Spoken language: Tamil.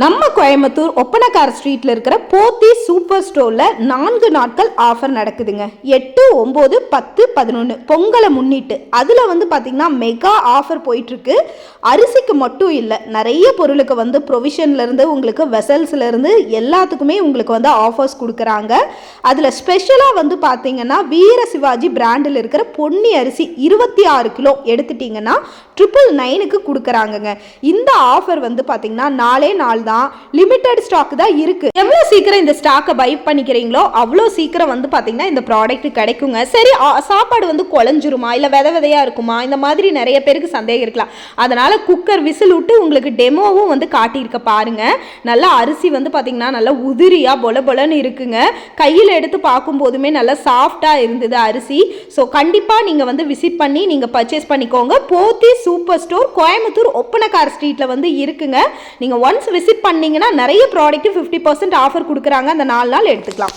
நம்ம கோயம்புத்தூர் ஒப்பனக்கார ஸ்ட்ரீட்ல இருக்கிற போத்தி சூப்பர் ஸ்டோர்ல நான்கு நாட்கள் ஆஃபர் நடக்குதுங்க. எட்டு ஒம்பது பத்து பதினொன்று பொங்கலை முன்னிட்டு. அதில் வந்து பார்த்தீங்கன்னா மெகா ஆஃபர் போயிட்டு இருக்கு அரிசிக்கு மட்டும் இல்லை நிறைய பொருளுக்கு வந்து ப்ரொவிஷன்ல இருந்து உங்களுக்கு வெசல்ஸ்ல இருந்து எல்லாத்துக்குமே உங்களுக்கு வந்து ஆஃபர்ஸ் கொடுக்குறாங்க. அதில் ஸ்பெஷலாக வந்து பார்த்தீங்கன்னா வீர சிவாஜி பிராண்டில் இருக்கிற பொன்னி அரிசி இருபத்தி ஆறு கிலோ எடுத்துட்டீங்கன்னா ட்ரிபிள் நைனுக்கு கொடுக்குறாங்கங்க. இந்த ஆஃபர் வந்து பார்த்தீங்கன்னா நாலே நாள் தான். லிமிட்டட் ஸ்டாக் தான் இருக்கு. எவ்வளோ சீக்கிரம் இந்த ஸ்டாக்கை பை பண்ணிக்கிறீங்களோ அவ்வளோ சீக்கிரம் வந்து பார்த்தீங்கன்னா இந்த ப்ராடக்ட் கிடைக்குங்க. சரி சாப்பாடு வந்து குழஞ்சிருமா? இல்லை வித விதையாக இருக்குமா? இந்த மாதிரி நிறைய பேருக்கு சந்தேகம் இருக்கலாம். அதனால குக்கர் விசில் விட்டு உங்களுக்கு டெமோவும் வந்து காட்டியிருக்க பாருங்க. நல்லா அரிசி வந்து பார்த்தீங்கன்னா நல்லா உதிரியாக பொல பொலன்னு இருக்குங்க. கையில் எடுத்து பார்க்கும்போதுமே நல்லா சாஃப்டாக இருந்தது அரிசி. ஸோ கண்டிப்பாக நீங்கள் வந்து விசிட் பண்ணி நீங்கள் பர்ச்சேஸ் பண்ணிக்கோங்க. போத்தி சூப்பர் ஸ்டோர் கோயம்புத்தூர் ஒப்பனக்கார் ஸ்ட்ரீட்டில் வந்து இருக்குங்க. நீங்கள் ஒன்ஸ் விசிட் பண்ணீங்கன்னா நிறைய ப்ராடக்ட் ஃபிஃப்டி பர்சன்ட் ஆஃபர் கொடுக்குறாங்க. அந்த நாலு நாள் எடுத்துக்கலாம்.